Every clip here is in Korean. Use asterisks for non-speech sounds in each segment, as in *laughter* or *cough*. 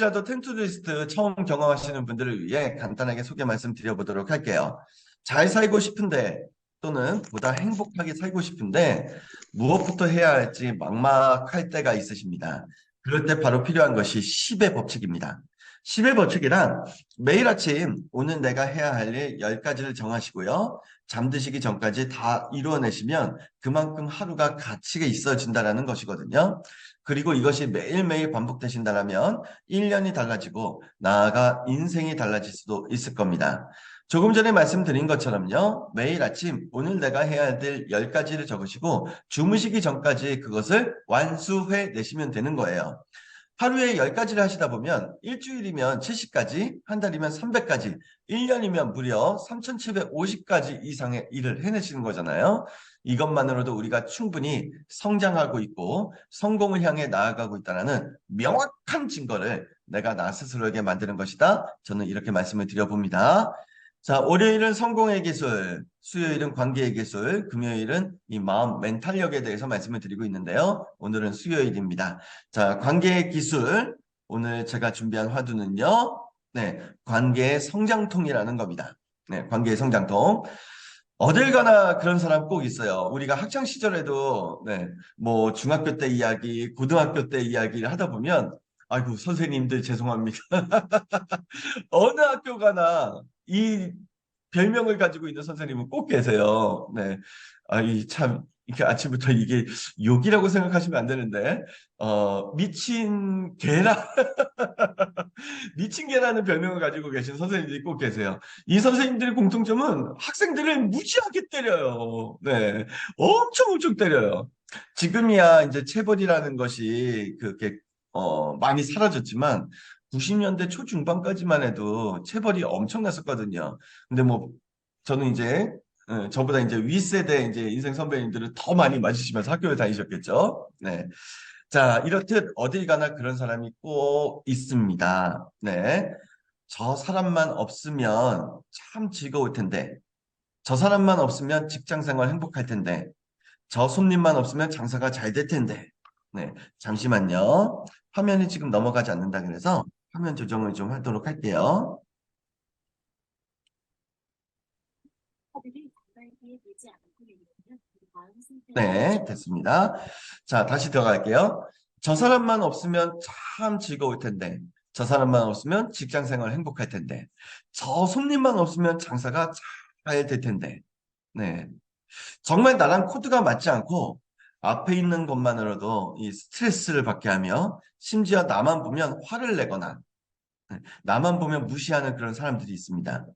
혹시라도 텐투리스트 처음 경험하시는 분들을 위해 간단하게 소개 말씀드려보도록 할게요. 잘 살고 싶은데 또는 보다 행복하게 살고 싶은데 무엇부터 해야 할지 막막할 때가 있으십니다. 그럴 때 바로 필요한 것이 10의 법칙입니다. 10의 법칙이란 매일 아침 오늘 내가 해야 할 일 10가지를 정하시고요. 잠드시기 전까지 다 이루어내시면 그만큼 하루가 가치가 있어진다는 것이거든요. 그리고 이것이 매일매일 반복되신다면 1년이 달라지고 나아가 인생이 달라질 수도 있을 겁니다. 조금 전에 말씀드린 것처럼요. 매일 아침 오늘 내가 해야 할일 10가지를 적으시고 주무시기 전까지 그것을 완수해 내시면 되는 거예요. 하루에 10가지를 하시다 보면 일주일이면 70가지, 한 달이면 300가지, 1년이면 무려 3750가지 이상의 일을 해내시는 거잖아요. 이것만으로도 우리가 충분히 성장하고 있고 성공을 향해 나아가고 있다는 명확한 증거를 내가 나 스스로에게 만드는 것이다. 저는 이렇게 말씀을 드려봅니다. 자, 월요일은 성공의 기술, 수요일은 관계의 기술, 금요일은 이 마음 멘탈력에 대해서 말씀을 드리고 있는데요. 오늘은 수요일입니다. 자, 관계의 기술. 오늘 제가 준비한 화두는요. 네, 관계의 성장통이라는 겁니다. 네, 관계의 성장통. 어딜 가나 그런 사람 꼭 있어요. 우리가 학창 시절에도 네, 뭐 중학교 때 이야기, 고등학교 때 이야기를 하다 보면 아이고 선생님들 죄송합니다. *laughs* 어느 학교 가나 이 별명을 가지고 있는 선생님은 꼭 계세요. 네. 아, 이 참, 이렇게 아침부터 이게 욕이라고 생각하시면 안 되는데, 어, 미친 개라, *laughs* 미친 개라는 별명을 가지고 계신 선생님들이 꼭 계세요. 이 선생님들의 공통점은 학생들을 무지하게 때려요. 네. 엄청 엄청 때려요. 지금이야 이제 체벌이라는 것이 그렇게, 어, 많이 사라졌지만, 90년대 초중반까지만 해도 체벌이 엄청났었거든요. 근데 뭐 저는 이제 어, 저보다 이제 윗세대 이제 인생 선배님들은 더 많이 맞으시면서 학교를 다니셨겠죠. 네. 자, 이렇듯 어딜 가나 그런 사람이 꼭 있습니다. 네. 저 사람만 없으면 참 즐거울 텐데, 저 사람만 없으면 직장 생활 행복할 텐데, 저 손님만 없으면 장사가 잘 될 텐데. 네. 잠시만요. 화면이 지금 넘어가지 않는다 그래서 화면 조정을 좀 하도록 할게요. 네, 됐습니다. 자, 다시 들어갈게요. 저 사람만 없으면 참 즐거울 텐데, 저 사람만 없으면 직장 생활 행복할 텐데, 저 손님만 없으면 장사가 잘 될 텐데, 네. 정말 나랑 코드가 맞지 않고, 앞에 있는 것만으로도 이 스트레스를 받게 하며, 심지어 나만 보면 화를 내거나, 네, 나만 보면 무시하는 그런 사람들이 있습니다.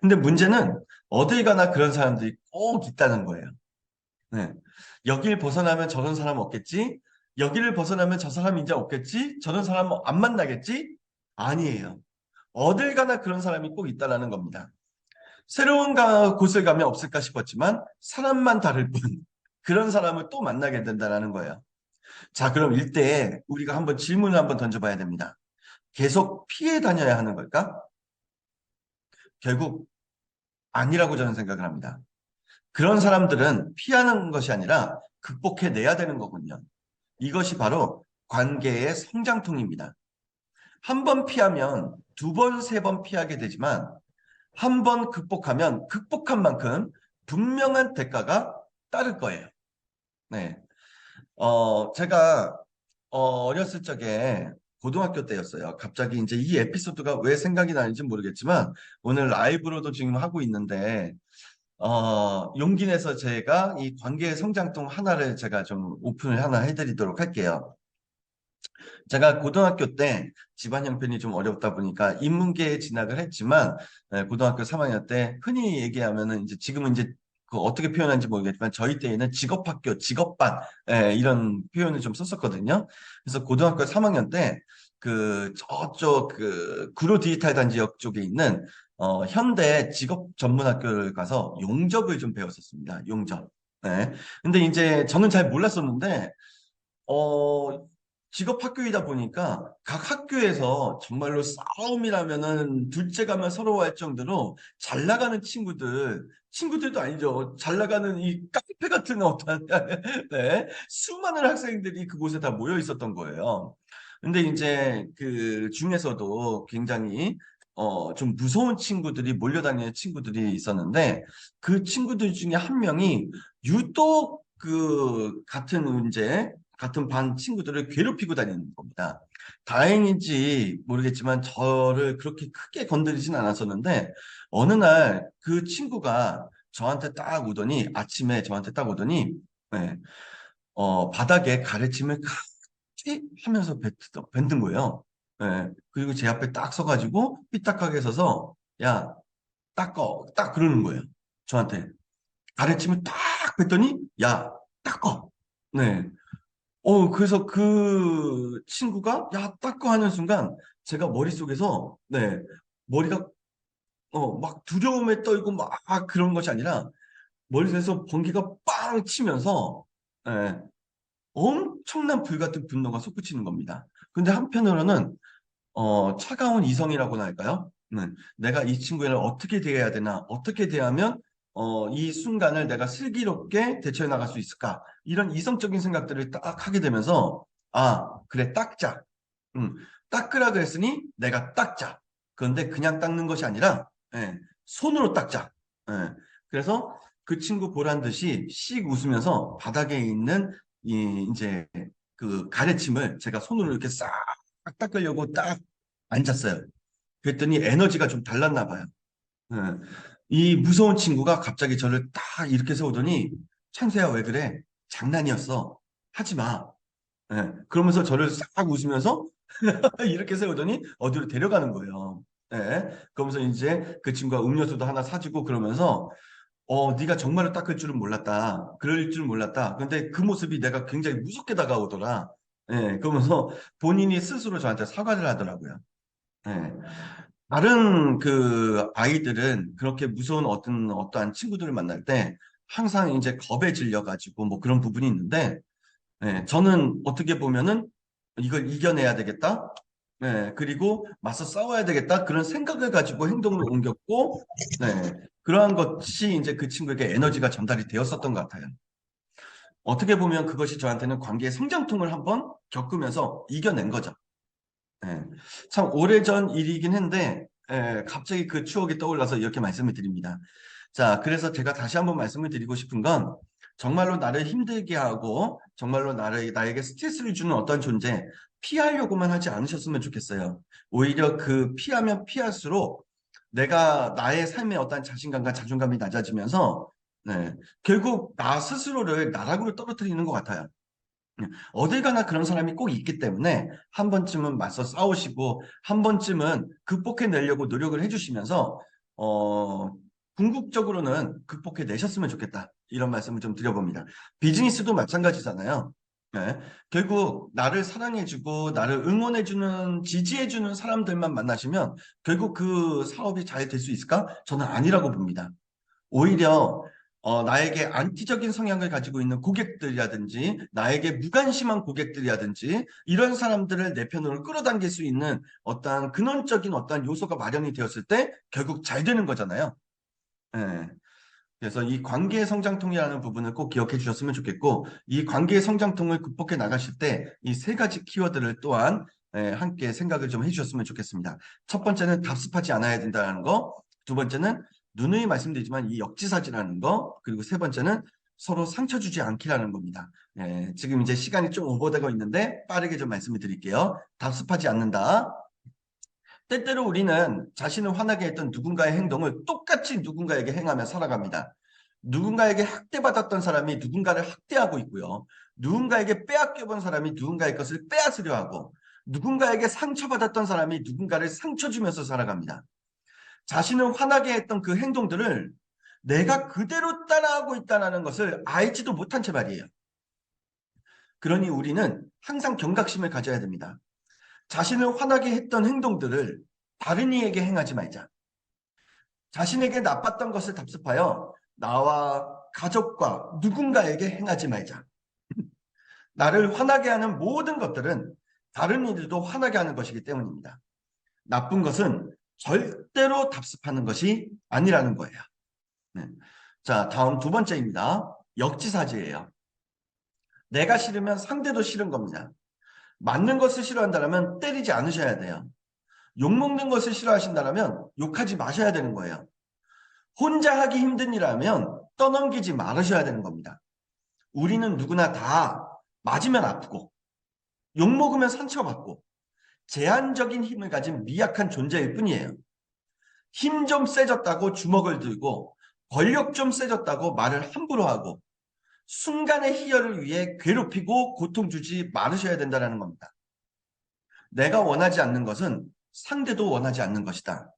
근데 문제는 어딜 가나 그런 사람들이 꼭 있다는 거예요. 네. 여길 벗어나면 저런 사람 없겠지? 여기를 벗어나면 저 사람 이제 없겠지? 저런 사람 안 만나겠지? 아니에요. 어딜 가나 그런 사람이 꼭 있다라는 겁니다. 새로운 가, 곳을 가면 없을까 싶었지만 사람만 다를 뿐 그런 사람을 또 만나게 된다는 거예요. 자, 그럼 일대 우리가 한번 질문을 한번 던져봐야 됩니다. 계속 피해 다녀야 하는 걸까? 결국 아니라고 저는 생각을 합니다. 그런 사람들은 피하는 것이 아니라 극복해내야 되는 거군요. 이것이 바로 관계의 성장통입니다. 한 번 피하면 두 번, 세 번 피하게 되지만 한 번 극복하면 극복한 만큼 분명한 대가가 따를 거예요. 네. 어, 제가 어, 어렸을 적에 고등학교 때였어요. 갑자기 이제 이 에피소드가 왜 생각이 나는지 모르겠지만 오늘 라이브로도 지금 하고 있는데 어, 용기 내서 제가 이 관계의 성장통 하나를 제가 좀 오픈을 하나 해드리도록 할게요. 제가 고등학교 때 집안 형편이 좀 어렵다 보니까 인문계에 진학을 했지만 네, 고등학교 3학년 때 흔히 얘기하면은 이제 지금은 이제 그 어떻게 표현하는지 모르겠지만 저희 때에는 직업학교, 직업반 예, 이런 표현을 좀 썼었거든요. 그래서 고등학교 3학년 때 그 저쪽 그 구로 디지털 단지역 쪽에 있는 어, 현대 직업 전문 학교를 가서 용접을 좀 배웠었습니다. 용접. 네. 근데 이제 저는 잘 몰랐었는데 어 직업 학교이다 보니까 각 학교에서 정말로 싸움이라면은 둘째 가면 서러워할 정도로 잘 나가는 친구들 친구들도 아니죠. 잘 나가는 이 카페 같은 어떤 *laughs* 네, 수많은 학생들이 그곳에 다 모여 있었던 거예요. 근데 이제 그 중에서도 굉장히 어 좀 무서운 친구들이 몰려다니는 친구들이 있었는데 그 친구들 중에 한 명이 유독 그 같은 이제 같은 반 친구들을 괴롭히고 다니는 겁니다. 다행인지 모르겠지만 저를 그렇게 크게 건드리진 않았었는데 어느 날 그 친구가 저한테 딱 오더니 아침에 저한테 딱 오더니 네, 어, 바닥에 가래침을 같이 하면서 뱉- 뱉는 거예요. 예. 그리고 제 앞에 딱 서가지고 삐딱하게 서서 야 닦어 딱 그러는 거예요. 저한테 가래침을 딱 뱉더니 야 닦어. 네. 어 그래서 그 친구가 야 닦어 하는 순간 제가 머릿속에서 네 머리가 어 막 두려움에 떨고 막 그런 것이 아니라 머릿속에서 번개가 빵 치면서 예, 엄청난 불 같은 분노가 솟구치는 겁니다. 근데 한편으로는 어, 차가운 이성이라고나 할까요? 네. 내가 이 친구를 어떻게 대해야 되나, 어떻게 대하면 어, 이 순간을 내가 슬기롭게 대처해 나갈 수 있을까? 이런 이성적인 생각들을 딱 하게 되면서 아, 그래, 닦자. 음, 닦으라 그랬으니 내가 닦자. 그런데 그냥 닦는 것이 아니라 예, 손으로 닦자. 예. 그래서 그 친구 보란 듯이 씩 웃으면서 바닥에 있는 이 이제 그 가래침을 제가 손으로 이렇게 싹 닦으려고 딱 앉았어요. 그랬더니 에너지가 좀 달랐나 봐요. 예. 이 무서운 친구가 갑자기 저를 딱 이렇게 세우더니 창수야 왜 그래? 장난이었어. 하지 마. 예. 그러면서 저를 싹 웃으면서 *laughs* 이렇게 세우더니 어디로 데려가는 거예요. 예. 그러면서 이제 그 친구가 음료수도 하나 사주고 그러면서 어, 네가 정말로 닦을 줄은 몰랐다. 그럴 줄 몰랐다. 근데 그 모습이 내가 굉장히 무섭게 다가오더라. 예. 그러면서 본인이 스스로 저한테 사과를 하더라고요. 예. 다른 그 아이들은 그렇게 무서운 어떤 어떠한 친구들을 만날 때 항상 이제 겁에 질려가지고 뭐 그런 부분이 있는데 예, 저는 어떻게 보면은 이걸 이겨내야 되겠다. 예, 그리고 맞서 싸워야 되겠다. 그런 생각을 가지고 행동을 옮겼고, 네, 그러한 것이 이제 그 친구에게 에너지가 전달이 되었었던 것 같아요. 어떻게 보면 그것이 저한테는 관계의 성장통을 한번 겪으면서 이겨낸 거죠. 예, 참 오래전 일이긴 한데, 예, 갑자기 그 추억이 떠올라서 이렇게 말씀을 드립니다. 자, 그래서 제가 다시 한번 말씀을 드리고 싶은 건 정말로 나를 힘들게 하고 정말로 나를 나에게 스트레스를 주는 어떤 존재 피하려고만 하지 않으셨으면 좋겠어요. 오히려 그 피하면 피할수록 내가 나의 삶의 어떤 자신감과 자존감이 낮아지면서 네, 결국 나 스스로를 나락으로 떨어뜨리는 것 같아요. 어딜 가나 그런 사람이 꼭 있기 때문에 한 번쯤은 맞서 싸우시고 한 번쯤은 극복해내려고 노력을 해주시면서 어, 궁극적으로는 극복해 내셨으면 좋겠다. 이런 말씀을 좀 드려봅니다. 비즈니스도 마찬가지잖아요. 네. 결국 나를 사랑해주고 나를 응원해주는 지지해주는 사람들만 만나시면 결국 그 사업이 잘 될 수 있을까? 저는 아니라고 봅니다. 오히려 어, 나에게 안티적인 성향을 가지고 있는 고객들이라든지 나에게 무관심한 고객들이라든지 이런 사람들을 내 편으로 끌어당길 수 있는 어떠한 근원적인 어떠한 요소가 마련이 되었을 때 결국 잘 되는 거잖아요. 예. 그래서 이 관계의 성장통이라는 부분을 꼭 기억해 주셨으면 좋겠고 이 관계의 성장통을 극복해 나가실 때 이 세 가지 키워드를 또한 예, 함께 생각을 좀 해주셨으면 좋겠습니다. 첫 번째는 답습하지 않아야 된다는 거, 두 번째는 누누이 말씀드리지만 이 역지사지라는 거, 그리고 세 번째는 서로 상처 주지 않기라는 겁니다. 예, 지금 이제 시간이 좀 오버되고 있는데 빠르게 좀 말씀을 드릴게요. 답습하지 않는다. 때때로 우리는 자신을 화나게 했던 누군가의 행동을 똑같이 누군가에게 행하며 살아갑니다. 누군가에게 학대받았던 사람이 누군가를 학대하고 있고요. 누군가에게 빼앗겨본 사람이 누군가의 것을 빼앗으려 하고 누군가에게 상처받았던 사람이 누군가를 상처 주면서 살아갑니다. 자신을 화나게 했던 그 행동들을 내가 그대로 따라하고 있다는 것을 알지도 못한 채 말이에요. 그러니 우리는 항상 경각심을 가져야 됩니다. 자신을 화나게 했던 행동들을 다른 이에게 행하지 말자. 자신에게 나빴던 것을 답습하여 나와 가족과 누군가에게 행하지 말자. *laughs* 나를 화나게 하는 모든 것들은 다른 이들도 화나게 하는 것이기 때문입니다. 나쁜 것은 절대로 답습하는 것이 아니라는 거예요. 네. 자, 다음 두 번째입니다. 역지사지예요. 내가 싫으면 상대도 싫은 겁니다. 맞는 것을 싫어한다면 때리지 않으셔야 돼요. 욕먹는 것을 싫어하신다면 욕하지 마셔야 되는 거예요. 혼자 하기 힘든 일하면 떠넘기지 말으셔야 되는 겁니다. 우리는 누구나 다 맞으면 아프고 욕먹으면 상처받고 제한적인 힘을 가진 미약한 존재일 뿐이에요. 힘 좀 세졌다고 주먹을 들고 권력 좀 세졌다고 말을 함부로 하고 순간의 희열을 위해 괴롭히고 고통 주지 말으셔야 된다는 겁니다. 내가 원하지 않는 것은 상대도 원하지 않는 것이다.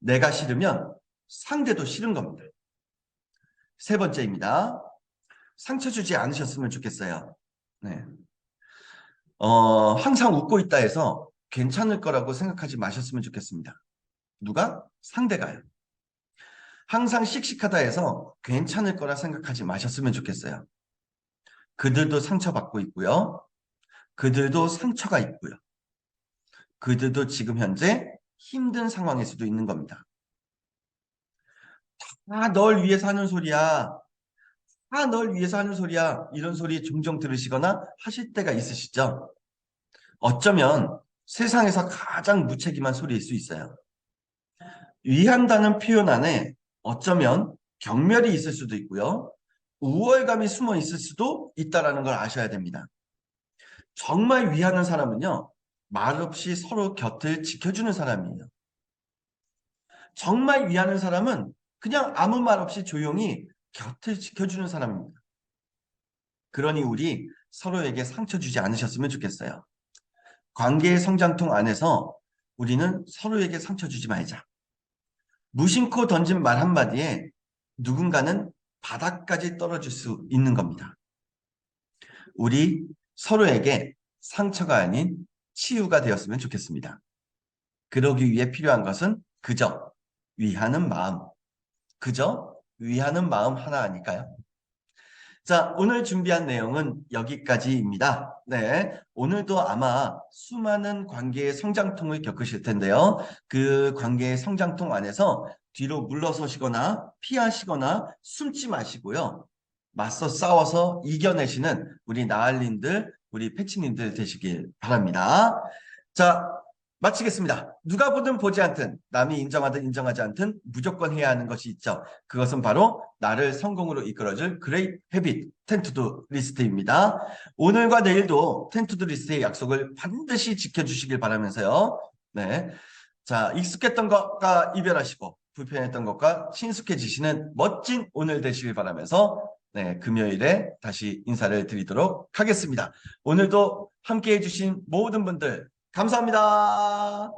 내가 싫으면 상대도 싫은 겁니다. 세 번째입니다. 상처 주지 않으셨으면 좋겠어요. 네. 어, 항상 웃고 있다 해서 괜찮을 거라고 생각하지 마셨으면 좋겠습니다. 누가? 상대가요. 항상 씩씩하다 해서 괜찮을 거라 생각하지 마셨으면 좋겠어요. 그들도 상처받고 있고요. 그들도 상처가 있고요. 그들도 지금 현재 힘든 상황일 수도 있는 겁니다. 다 널 위해서 하는 소리야. 다 널 위해서 하는 소리야. 이런 소리 종종 들으시거나 하실 때가 있으시죠? 어쩌면 세상에서 가장 무책임한 소리일 수 있어요. 위한다는 표현 안에 어쩌면 경멸이 있을 수도 있고요. 우월감이 숨어 있을 수도 있다라는 걸 아셔야 됩니다. 정말 위하는 사람은요. 말없이 서로 곁을 지켜주는 사람이에요. 정말 위하는 사람은 그냥 아무 말 없이 조용히 곁을 지켜주는 사람입니다. 그러니 우리 서로에게 상처 주지 않으셨으면 좋겠어요. 관계의 성장통 안에서 우리는 서로에게 상처 주지 말자. 무심코 던진 말 한마디에 누군가는 바닥까지 떨어질 수 있는 겁니다. 우리 서로에게 상처가 아닌 치유가 되었으면 좋겠습니다. 그러기 위해 필요한 것은 그저 위하는 마음, 그저 위하는 마음 하나 아닐까요? 자, 오늘 준비한 내용은 여기까지입니다. 네. 오늘도 아마 수많은 관계의 성장통을 겪으실 텐데요. 그 관계의 성장통 안에서 뒤로 물러서시거나 피하시거나 숨지 마시고요. 맞서 싸워서 이겨내시는 우리 나알린들, 우리 패치님들 되시길 바랍니다. 자, 마치겠습니다. 누가 보든 보지 않든 남이 인정하든 인정하지 않든 무조건 해야 하는 것이 있죠. 그것은 바로 나를 성공으로 이끌어줄 그레이트 헤빗 텐투드 리스트입니다. 오늘과 내일도 텐투드 리스트의 약속을 반드시 지켜주시길 바라면서요. 네. 자, 익숙했던 것과 이별하시고 불편했던 것과 친숙해지시는 멋진 오늘 되시길 바라면서 네, 금요일에 다시 인사를 드리도록 하겠습니다. 오늘도 함께 해 주신 모든 분들 감사합니다.